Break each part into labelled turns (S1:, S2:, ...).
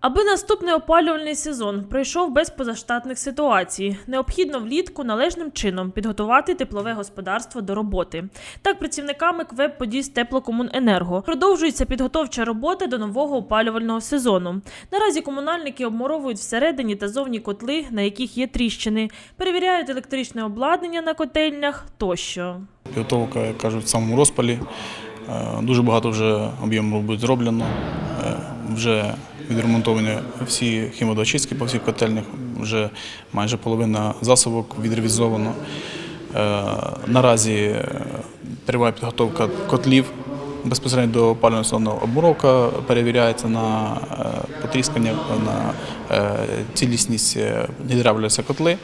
S1: Аби наступний опалювальний сезон пройшов без позаштатних ситуацій, необхідно влітку належним чином підготувати теплове господарство до роботи. Так, працівниками КВЕП Подільсь Теплокомуненерго продовжується підготовча робота до нового опалювального сезону. Наразі комунальники обмуровують всередині та зовні котли, на яких є тріщини, перевіряють електричне обладнання на котельнях тощо.
S2: Підготовка, кажуть, в самому розпалі. Е, Дуже багато вже об'єму робіт зроблено. Вже відремонтовані всі хімодочистки по всіх котельнях, вже майже половина засобок відревізовано. Е, Наразі триває підготовка котлів. Безпосередньо до опалювального сезону обмуровка перевіряється на е, потріскання, на е, цілісність відравлюються котли.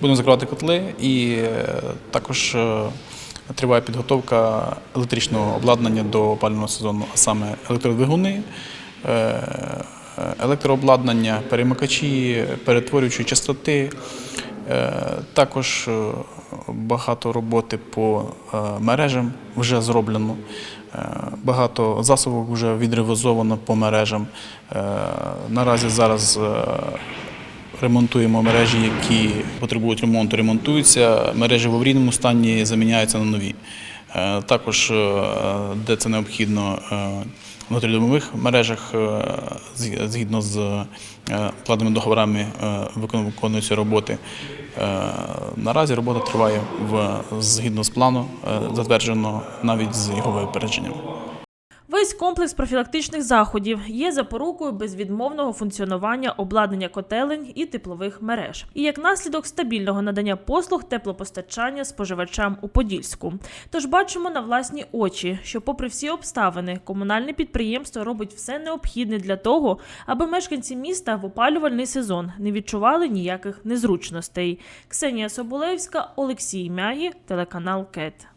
S2: Будемо закривати котли і також триває підготовка електричного обладнання до опалювального сезону, а саме електродвигуни, електрообладнання, перемикачі, перетворюючі частоти. Е, Також е, багато роботи по е, мережам вже зроблено. Е, Багато засобок вже відревізовано по мережам. Е, Наразі зараз е, ремонтуємо мережі, які потребують ремонту, ремонтуються. Мережі в аварійному стані заміняються на нові. Е, Також, е, де це необхідно, е, внутрідомових мережах е, згідно з платними договорами е, виконуються роботи. Е, Наразі робота триває в згідно з плану, затверджено навіть з його випередженням.
S1: Весь комплекс профілактичних заходів є запорукою безвідмовного функціонування обладнання котелень і теплових мереж, і як наслідок стабільного надання послуг теплопостачання споживачам у Подільську. Тож бачимо на власні очі, що, попри всі обставини, комунальне підприємство робить все необхідне для того, аби мешканці міста в опалювальний сезон не відчували ніяких незручностей. Ксенія Соболевська, Олексій Мягі, телеканал КЕТ.